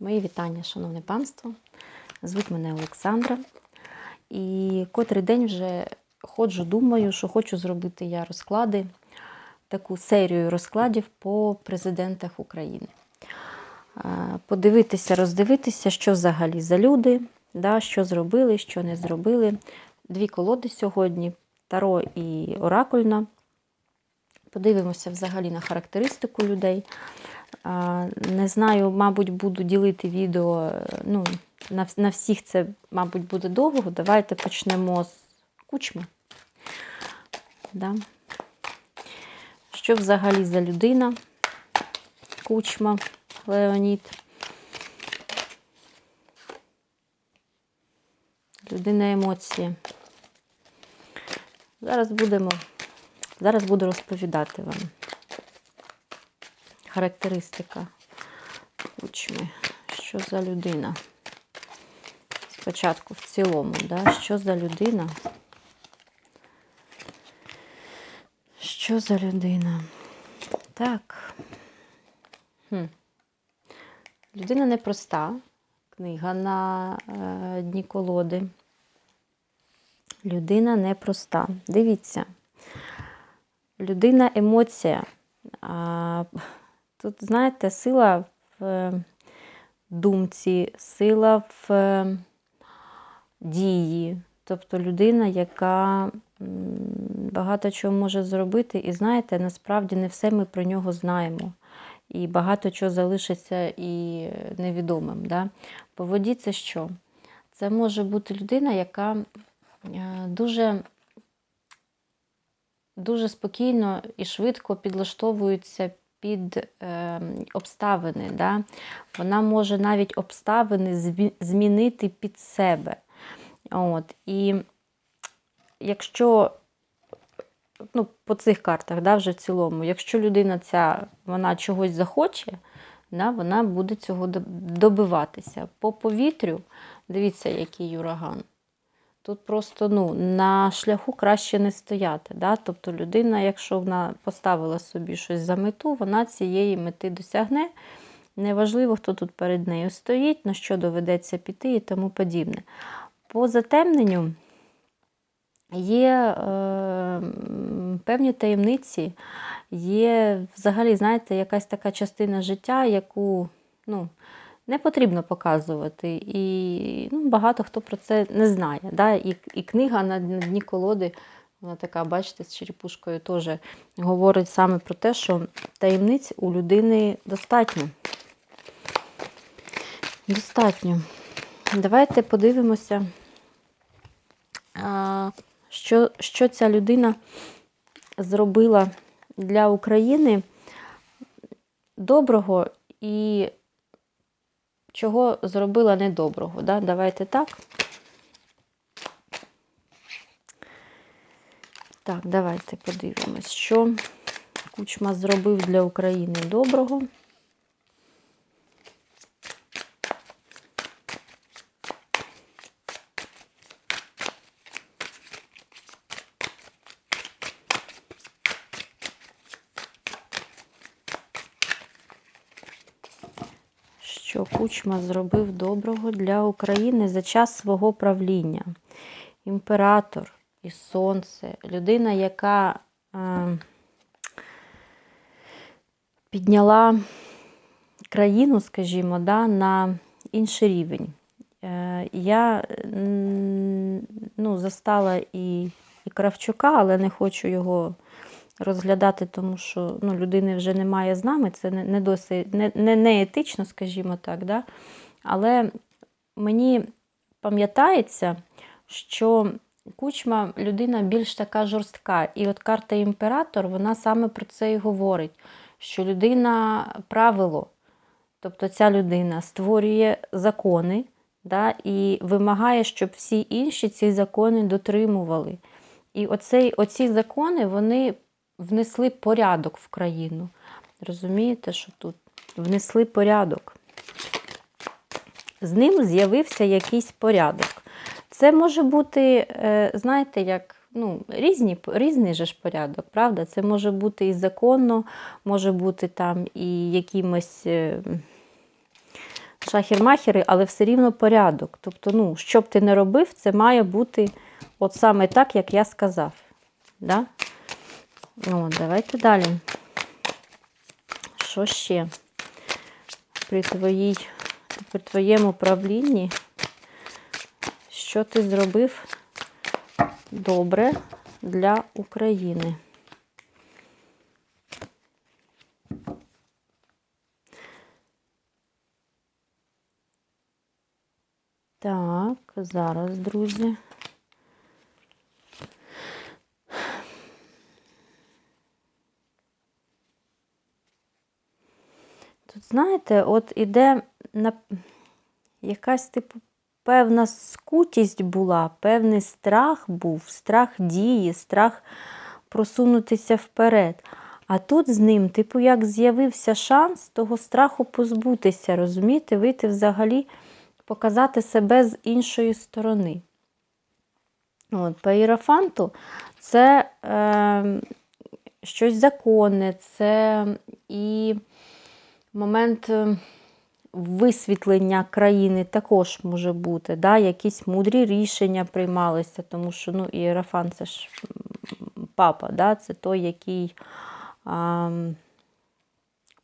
Мої вітання, шановне панство. Звуть мене Олександра. І котрий день вже ходжу, думаю, що хочу зробити я розклади, таку серію розкладів по президентах України. Подивитися, роздивитися, що взагалі за люди, да, що зробили, що не зробили. Дві колоди сьогодні: Таро і Оракульна. Подивимося взагалі на характеристику людей. Не знаю, мабуть, буду ділити відео. е, Ну, на всіх це, мабуть, буде довго. Давайте почнемо з кучми. Да. Що взагалі за людина? Кучма, Леонід. Людина емоції. Зараз будемо, зараз буду розповідати вам характеристика кучми. Що за людина? Спочатку в цілому, да? що за людина? Що за людина? Так. Хм. Людина непроста. Книга на е, дні колоди. Людина непроста. Дивіться. Людина емоція. А, Тут, знаєте, сила в е, думці, сила в е, дії. Тобто людина, яка багато чого може зробити, і знаєте, насправді не все ми про нього знаємо. І багато чого залишиться і невідомим. Да? По воді це що? Це може бути людина, яка е, дуже дуже спокійно і швидко підлаштовується під е, обставини. Да? Вона може навіть обставини змінити під себе. От. І якщо ну, по цих картах, да, вже в цілому, якщо людина ця вона чогось захоче, да, вона буде цього добиватися. По повітрю, дивіться, який ураган. Тут просто ну, на шляху краще не стояти. Да? Тобто людина, якщо вона поставила собі щось за мету, вона цієї мети досягне. Неважливо, хто тут перед нею стоїть, на що доведеться піти і тому подібне. По затемненню є е, певні таємниці, є взагалі, знаєте, якась така частина життя, яку ну, не потрібно показувати. І ну, багато хто про це не знає. Да? І, і книга на дні колоди, вона така, бачите, з черепушкою теж говорить саме про те, що таємниць у людини достатньо. Достатньо. Давайте подивимося, що, що ця людина зробила для України доброго і чого зробила недоброго. Да? Давайте так. Так, давайте подивимось, що Кучма зробив для України доброго. Що Кучма зробив доброго для України за час свого правління. Імператор і сонце, людина, яка е, підняла країну, скажімо, да, на інший рівень. Е, я ну, застала і, і Кравчука, але не хочу його розглядати, тому що ну, людини вже немає з нами, це не, не досить не, не, не етично, скажімо так. Да? Але мені пам'ятається, що кучма людина більш така жорстка. І от карта імператор, вона саме про це і говорить, що людина правило, тобто ця людина створює закони да, і вимагає, щоб всі інші ці закони дотримували. І оцей, оці закони вони внесли порядок в країну. Розумієте, що тут внесли порядок. З ним з'явився якийсь порядок. Це може бути, е, знаєте, як ну, різні, різний же ж порядок, правда? Це може бути і законно, може бути там і якимось, е, шахер-махери, але все рівно порядок. Тобто, ну, що б ти не робив, це має бути от саме так, як я сказав. Да? О, давайте далі. Що ще? При, твоїй, при твоєму правлінні, що ти зробив добре для України? Так, зараз, друзі. Знаєте, от іде на якась, типу, певна скутість була, певний страх був, страх дії, страх просунутися вперед. А тут з ним, типу, як з'явився шанс того страху позбутися, розумієте, вийти взагалі, показати себе з іншої сторони. От, По іерофанту це е, щось законне, це і момент е, висвітлення країни також може бути. Да? Якісь мудрі рішення приймалися, тому що ну, іерофант це ж папа, да? це той, який а,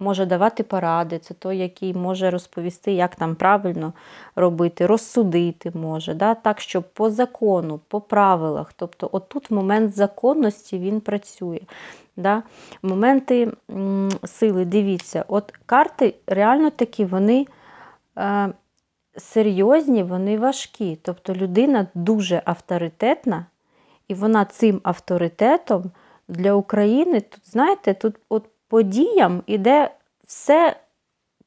може давати поради, це той, який може розповісти, як там правильно робити, розсудити може, да? так, щоб по закону, по правилах. Тобто, отут момент законності він працює. Да? Моменти сили, дивіться, от карти реально такі, вони е, серйозні, вони важкі. Тобто людина дуже авторитетна, і вона цим авторитетом для України, тут, знаєте, тут от по діям іде все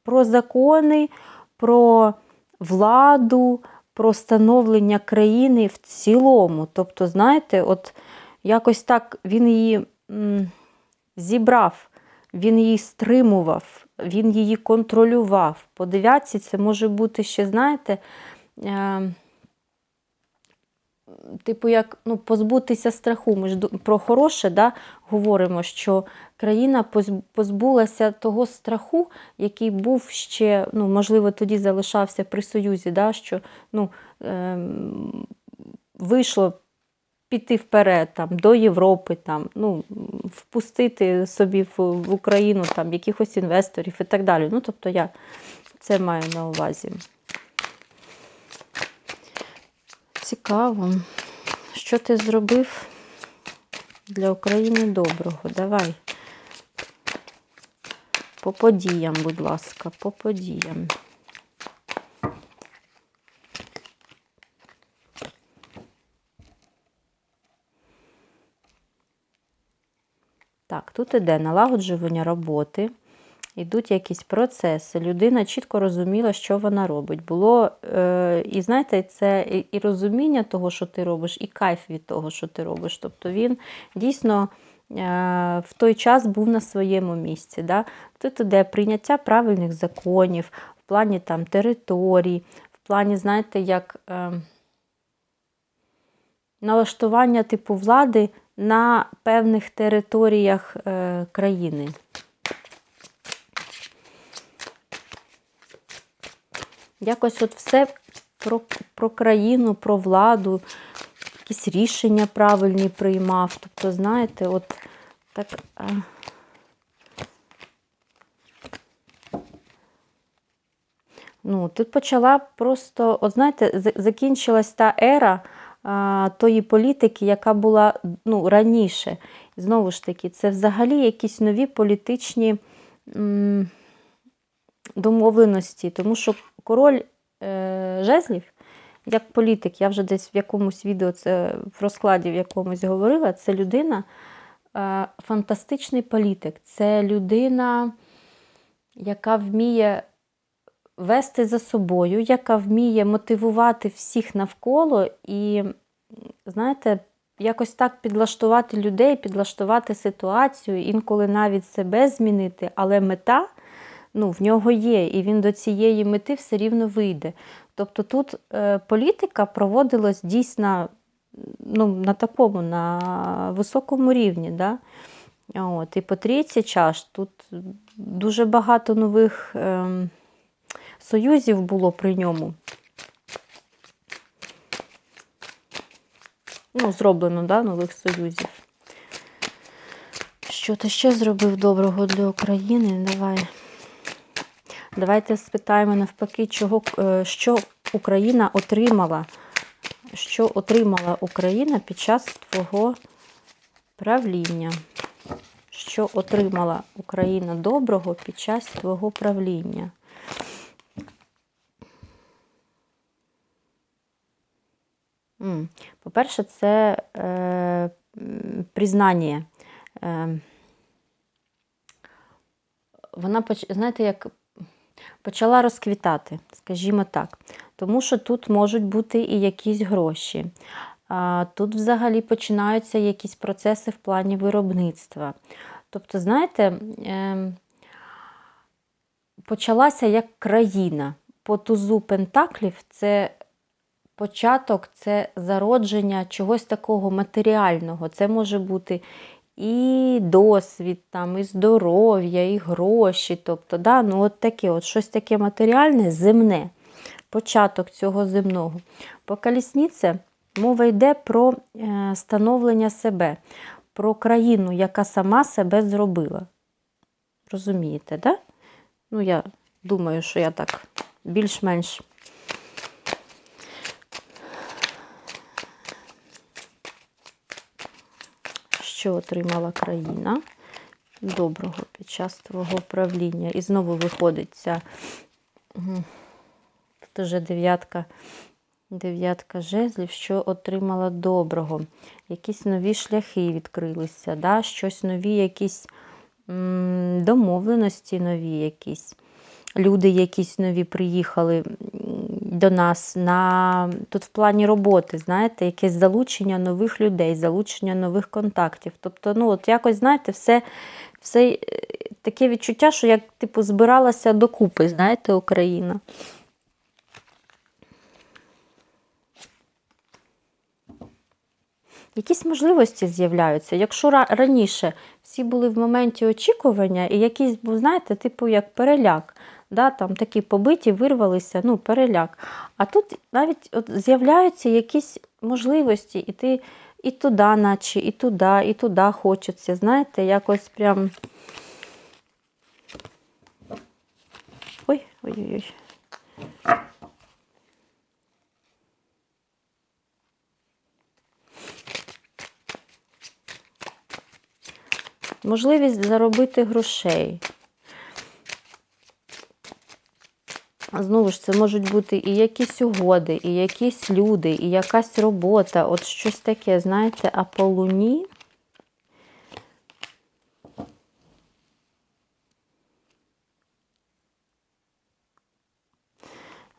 про закони, про владу, про становлення країни в цілому. Тобто, знаєте, от якось так він її м, зібрав, він її стримував, він її контролював. По дев'ятці це може бути ще, знаєте, е, типу, як ну, позбутися страху. Ми ж про хороше да, говоримо, що країна позбулася того страху, який був ще, ну, можливо, тоді залишався при Союзі, да, що ну, е, вийшло. Піти вперед там, до Європи, там, ну, впустити собі в, в Україну там, якихось інвесторів і так далі. Ну, Тобто я це маю на увазі. Цікаво, що ти зробив для України доброго? Давай. По подіям, будь ласка, по подіям. Так, тут іде налагоджування роботи йдуть якісь процеси. Людина чітко розуміла, що вона робить. Було, е, І знаєте, це і розуміння того, що ти робиш, і кайф від того, що ти робиш. Тобто він дійсно. Е, в той час був на своєму місці. Да? Тут іде прийняття правильних законів, в плані там територій, в плані, знаєте, як е, налаштування типу влади на певних територіях е, країни. Якось от все про про країну, про владу, якісь рішення правильні приймав. Тобто, знаєте, от так. Ну, Тут почала просто, от знаєте, закінчилась та ера а, тої політики, яка була ну, раніше. Знову ж таки, це взагалі якісь нові політичні м, домовленості, тому що король е, жезлів, як політик, я вже десь в якомусь відео це в розкладі в якомусь говорила, це людина, е, фантастичний політик, це людина, яка вміє вести за собою, яка вміє мотивувати всіх навколо і, знаєте, якось так підлаштувати людей, підлаштувати ситуацію, інколи навіть себе змінити, але мета ну, в нього є, і він до цієї мети все рівно вийде. Тобто тут е, політика проводилась дійсно ну, на такому, на високому рівні. Да? От, І по трійці чаш тут дуже багато нових е, союзів було при ньому. Ну, зроблено, да, нових союзів. Що ти ще зробив доброго для України? Давай. Давайте спитаємо навпаки, чого, е, що Україна отримала. Що отримала Україна під час твого правління? Що отримала Україна доброго під час твого правління? По-перше, це е, признання. Е, вона, знаєте, як почала розквітати, скажімо так. Тому що тут можуть бути і якісь гроші. Тут взагалі починаються якісь процеси в плані виробництва. Тобто, знаєте, ем, почалася як країна. По тузу Пентаклів це початок, це зародження чогось такого матеріального. Це може бути і досвід, там, і здоров'я, і гроші. Тобто, да, ну от таке, от щось таке матеріальне, земне, початок цього земного. По колісниці мова йде про е, становлення себе, про країну, яка сама себе зробила. Розумієте, да? Ну, я думаю, що я так більш-менш. Що отримала країна доброго під час твого правління. І знову виходить ця тут уже дев'ятка, дев'ятка жезлів, що отримала доброго. Якісь нові шляхи відкрилися, да? щось нові, якісь м, домовленості нові якісь. Люди якісь нові приїхали до нас на тут в плані роботи, знаєте, якесь залучення нових людей, залучення нових контактів. Тобто, ну, от якось, знаєте, все, все е, таке відчуття, що як типу збиралася докупи, знаєте, Україна. Якісь можливості з'являються. Якщо раніше всі були в моменті очікування, і якийсь був, знаєте, типу як переляк, да, там такі побиті, вирвалися, ну, переляк. А тут навіть от з'являються якісь можливості, і ти і туди, наче, і туди, і туди хочеться, знаєте, якось прям. Ой, ой-ой-ой. Можливість заробити грошей. Знову ж, це можуть бути і якісь угоди, і якісь люди, і якась робота. От щось таке, знаєте, а по луні.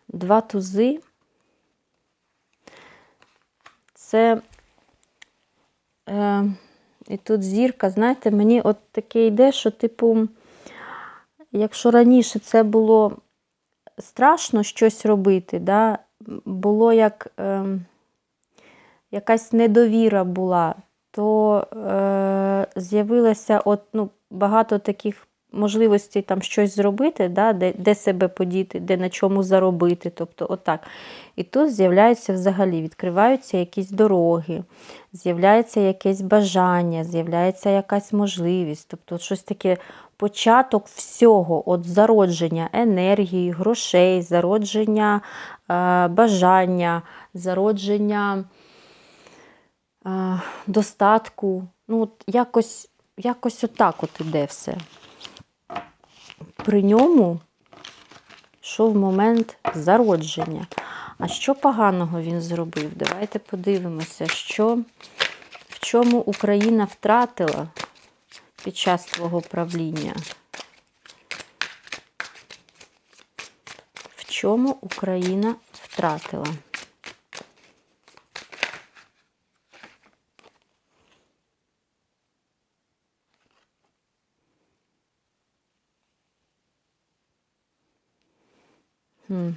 Два тузи. Це. Е, і тут зірка, знаєте, мені от таке йде, що, типу, якщо раніше це було страшно щось робити, да, було як е, якась недовіра була, то е, з'явилося от, ну, багато таких можливостей там щось зробити, да, де, де себе подіти, де на чому заробити. Тобто, отак. І тут з'являються взагалі, відкриваються якісь дороги, з'являється якесь бажання, з'являється якась можливість. Тобто, щось таке початок всього, от зародження енергії, грошей, зародження е, бажання, зародження е, достатку. Ну, от якось, якось отак от іде все. При ньому йшов момент зародження. А що поганого він зробив? Давайте подивимося, що, в чому Україна втратила під час свого правління. В чому Україна втратила? Хм.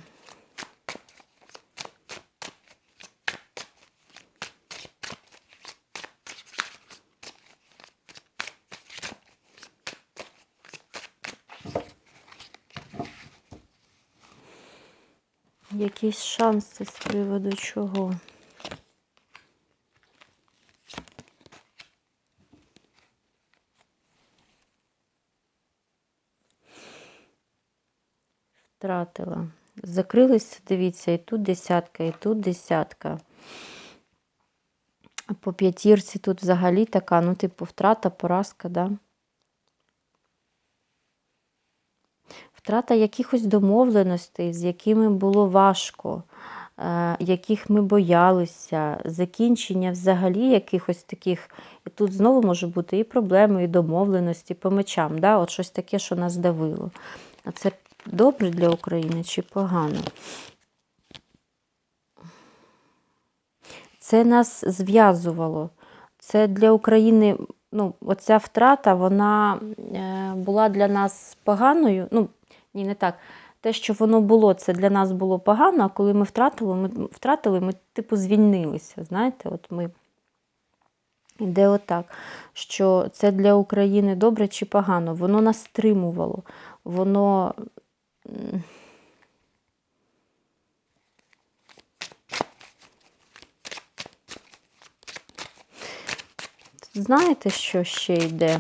Якісь шанси з приводу чого? Втратила. Закрилися, дивіться, і тут десятка, і тут десятка. По п'ятірці тут взагалі така, ну, типу, втрата, поразка, да? Втрата якихось домовленостей, з якими було важко, е, яких ми боялися, закінчення взагалі якихось таких. І тут знову може бути і проблеми, і домовленості по мечам. Да? От щось таке, що нас давило. А це добре для України чи погано? Це нас зв'язувало. Це для України, ну, оця втрата, вона е, була для нас поганою. Ну, ні, не так. Те, що воно було, це для нас було погано, а коли ми втратили, ми втратили, ми типу звільнилися. Знаєте, от ми йде отак, що це для України добре чи погано, воно нас стримувало, воно. Знаєте, що ще йде?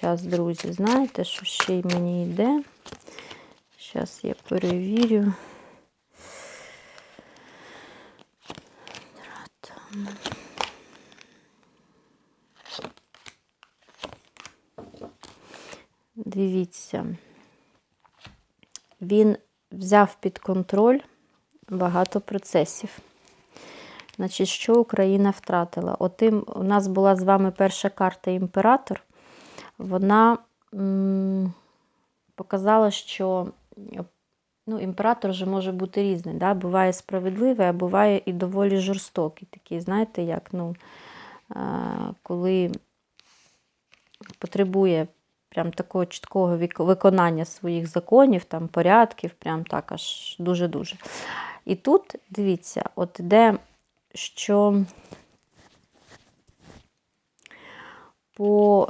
Зараз, друзі, знаєте, що ще й мені йде? Зараз я перевірю. Дивіться, він взяв під контроль багато процесів. Значить, що Україна втратила? Отим, у нас була з вами перша карта імператор. Вона показала, що ну, імператор же може бути різний. Да? Буває справедливий, а буває і доволі жорстокий. Такий, знаєте, як ну, е, коли потребує прям такого чіткого виконання своїх законів, там, порядків, прям так аж дуже-дуже. І тут, дивіться, от де що по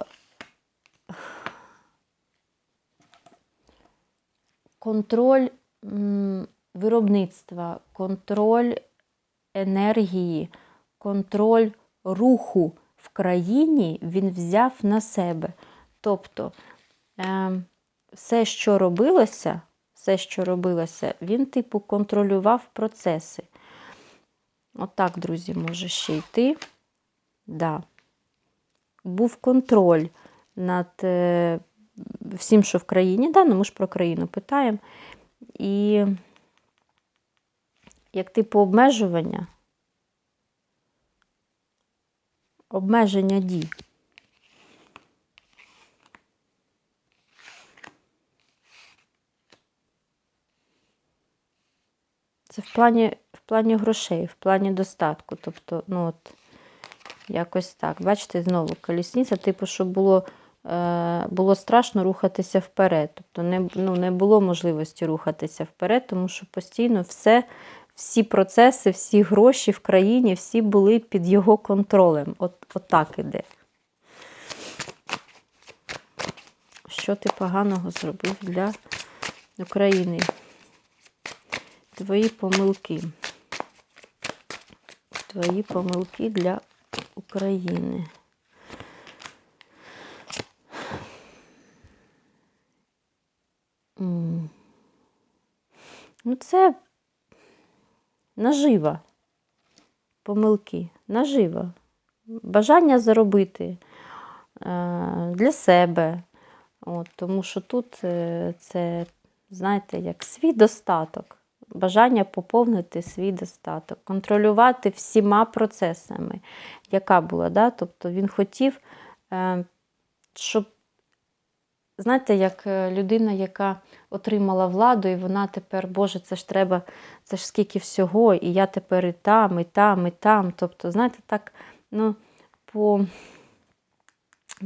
контроль виробництва, контроль енергії, контроль руху в країні він взяв на себе. Тобто е, все, що робилося, все, що робилося, він, типу, контролював процеси. Отак, друзі, може ще йти. Да. Був контроль над е, всім, що в країні. Да, ну ми ж про країну питаємо. І як типу обмежування, обмеження дій. Це в плані, в плані грошей, в плані достатку. Тобто, ну от, якось так. Бачите, знову колісниця, типу, щоб було, було страшно рухатися вперед. Тобто не, ну, не було можливості рухатися вперед, тому що постійно все, всі процеси, всі гроші в країні, всі були під його контролем. От, от так іде. Що ти поганого зробив для України? Твої помилки. Твої помилки для України. Це нажива. Помилки. Нажива. Бажання заробити е, для себе. От, тому що тут е, це, знаєте, як свій достаток бажання поповнити свій достаток, контролювати всіма процесами, яка була. Да? Тобто він хотів, е, щоб, знаєте, як е, людина, яка отримала владу, і вона тепер, Боже, це ж треба, це ж скільки всього, і я тепер і там, і там, і там. Тобто, знаєте, так, ну, по,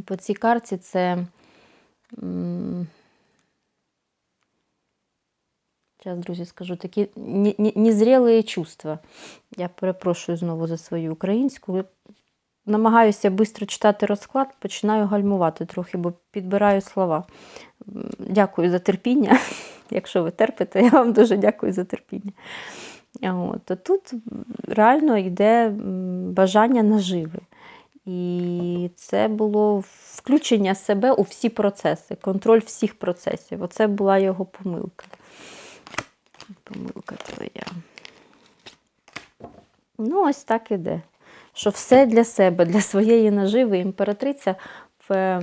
по цій карті це. Зараз, друзі, скажу такі не- не- незрілі чувства. Я перепрошую знову за свою українську. Намагаюся швидко читати розклад, починаю гальмувати трохи, бо підбираю слова. Дякую за терпіння. Якщо ви терпите, я вам дуже дякую за терпіння. От, то тут реально йде бажання наживи. І це було включення себе у всі процеси, контроль всіх процесів. Оце була його помилка. Помилка твоя. Ну, ось так іде. Що все для себе, для своєї наживи. Імператриця в е,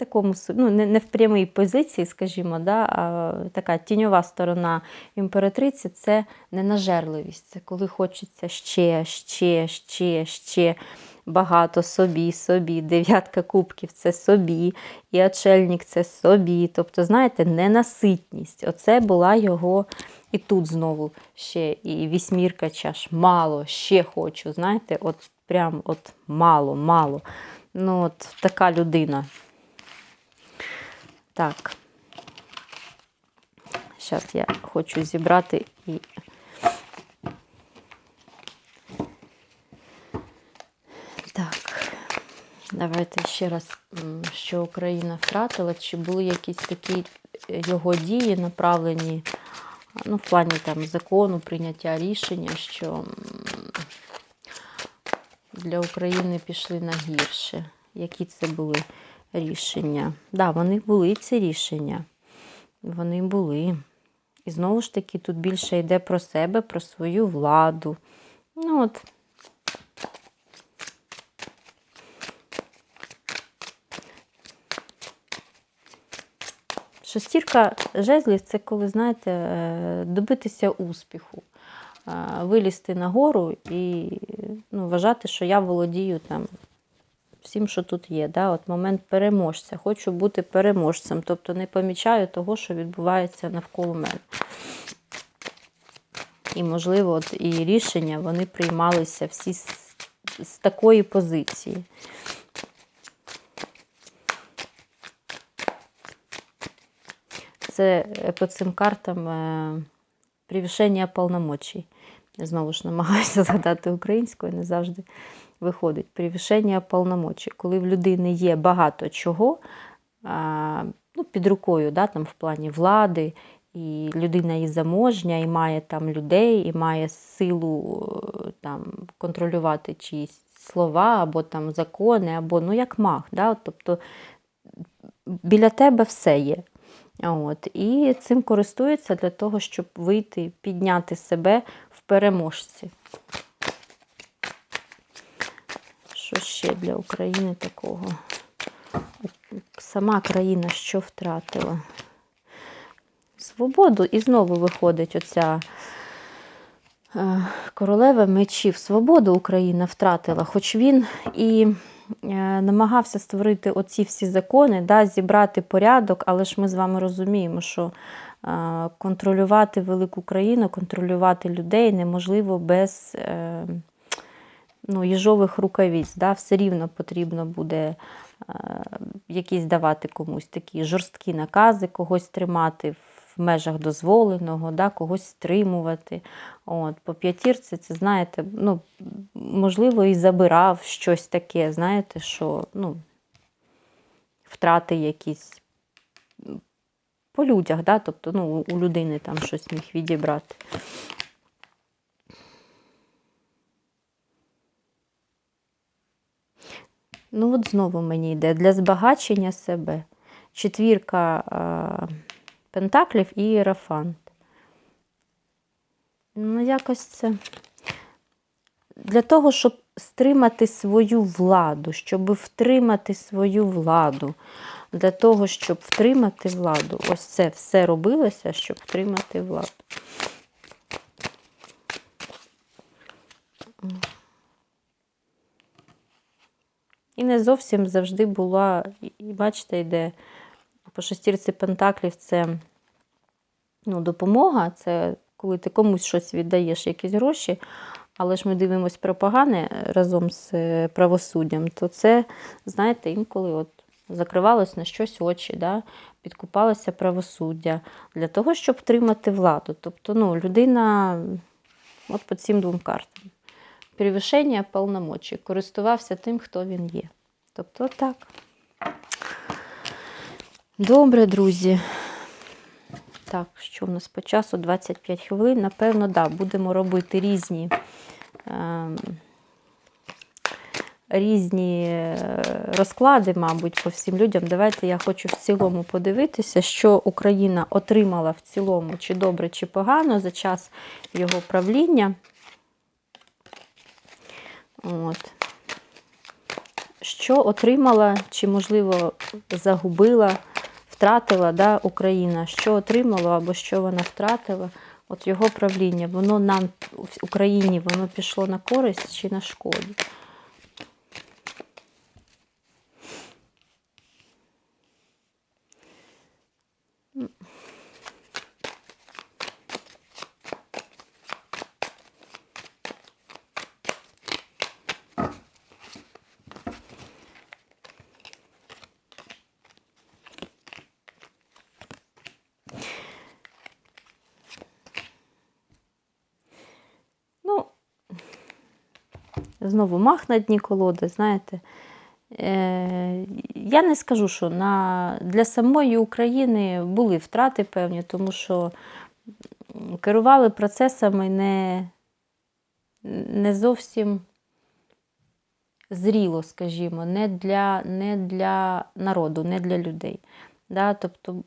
такому ну, не, в прямій позиції, скажімо, да, а така тіньова сторона імператриці це ненажерливість. Це коли хочеться ще, ще, ще, ще багато собі, собі. Дев'ятка кубків це собі, і очельник це собі. Тобто, знаєте, ненаситність. Оце була його. І тут знову ще і вісьмірка чаш. Мало, ще хочу. Знаєте, от прям от мало, мало. Ну, от така людина. Так. Зараз я хочу зібрати і. Так. Давайте ще раз, що Україна втратила, чи були якісь такі е, його дії направлені ну, в плані там закону, прийняття рішення, що для України пішли на гірше. Які це були рішення? Так, да, вони були ці рішення. Вони були. І знову ж таки, тут більше йде про себе, про свою владу. Ну от. Шестірка жезлів це коли, знаєте, е, добитися успіху, е, вилізти нагору і ну, вважати, що я володію там всім, що тут є. Да? От момент переможця. Хочу бути переможцем, тобто не помічаю того, що відбувається навколо мене. І, можливо, от і рішення вони приймалися всі з, з такої позиції. Це е, по цим картам е, превишення повномочій. Знову ж намагаюся згадати українською, не завжди виходить. Превишення повномочій. Коли в людини є багато чого ну, під рукою, да, там, в плані влади, і людина і заможня, і має там людей, і має силу е, там, контролювати чиїсь слова, або там закони, або ну як маг. Да? Тобто біля тебе все є. От, І цим користується для того, щоб вийти, підняти себе в переможці. Що ще для України такого? Сама країна що втратила? Свободу і знову виходить оця е, королева мечів. Свободу Україна втратила, хоч він і намагався створити оці всі закони, да, зібрати порядок, але ж ми з вами розуміємо, що е, контролювати велику країну, контролювати людей неможливо без е, ну, їжових рукавиць. Да, все рівно потрібно буде е, якісь давати комусь такі жорсткі накази, когось тримати в межах дозволеного, да, когось стримувати. От, По п'ятірці, це, знаєте, ну, можливо, і забирав щось таке, знаєте, що ну, втрати якісь по людях, да, тобто ну, у людини там щось міг відібрати. Ну, от знову мені йде для збагачення себе. Четвірка пентаклів і іерафант. Ну, якось це. Для того, щоб стримати свою владу, щоб втримати свою владу. Для того, щоб втримати владу. Ось це все робилося, щоб втримати владу. І не зовсім завжди була, і бачите, йде по шестірці пентаклів це ну, допомога, це коли ти комусь щось віддаєш, якісь гроші, але ж ми дивимося про погане разом з правосуддям, то це, знаєте, інколи от закривалось на щось очі, да? підкупалося правосуддя для того, щоб втримати владу. Тобто ну, людина от по цим двом картам. Перевишення повномочі, користувався тим, хто він є. Тобто так. Добре, друзі. Так, що в нас по часу 25 хвилин. Напевно, да, будемо робити різні. ем, Різні е, розклади, мабуть, по всім людям. Давайте я хочу в цілому подивитися, що Україна отримала в цілому, чи добре, чи погано за час його правління. От. Що отримала, чи, можливо, загубила, втратила да, Україна, що отримала або що вона втратила, от його правління, воно нам в Україні воно пішло на користь чи на шкоду. Ну, знову мах на дні колоди, знаєте. Е, я не скажу, що на, для самої України були втрати певні, тому що керували процесами не, не зовсім зріло, скажімо, не для, не для народу, не для людей. Да? Тобто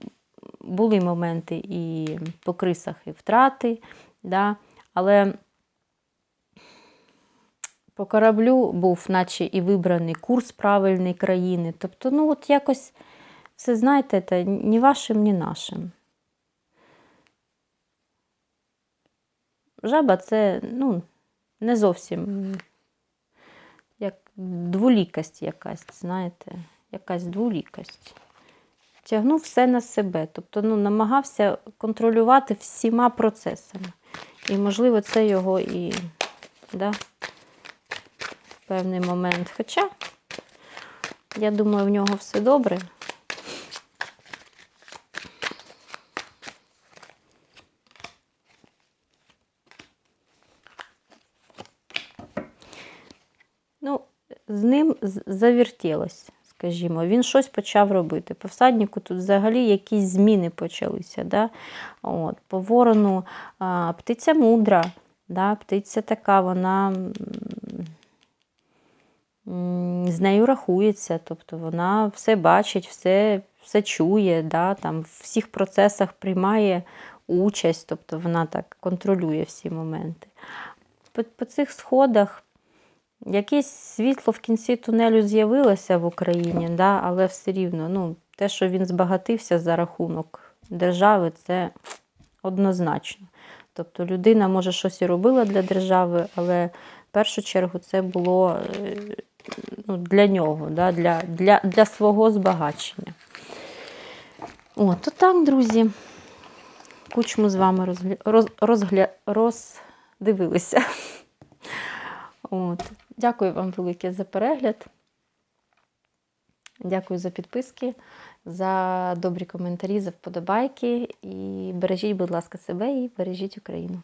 були моменти і по крисах, і втрати, да? але по кораблю був, наче і вибраний курс правильний країни. Тобто, ну, от якось все, знаєте, це ні вашим, ні нашим. Жаба це, ну, не зовсім як дволікость якась, знаєте, якась дволікость. Тягнув все на себе. Тобто, ну, намагався контролювати всіма процесами. І, можливо, це його і. Да? Певний момент. Хоча, я думаю, в нього все добре. Ну, з ним завертілось, скажімо. Він щось почав робити. По всаднику тут взагалі якісь зміни почалися. Да? От, по ворону а, птиця мудра, да? птиця така, вона. З нею рахується, тобто вона все бачить, все, все чує, да, там, в всіх процесах приймає участь, тобто вона так контролює всі моменти. По, по цих сходах якесь світло в кінці тунелю з'явилося в Україні, да, але все рівно ну, те, що він збагатився за рахунок держави, це однозначно. Тобто людина, може, щось і робила для держави, але в першу чергу це було е, ну, для нього, да, для, для, для свого збагачення. О, то так, друзі. Кучму з вами розгля... роз... Розгля... роздивилися. От. Дякую вам велике за перегляд. Дякую за підписки, за добрі коментарі, за вподобайки. І бережіть, будь ласка, себе і бережіть Україну.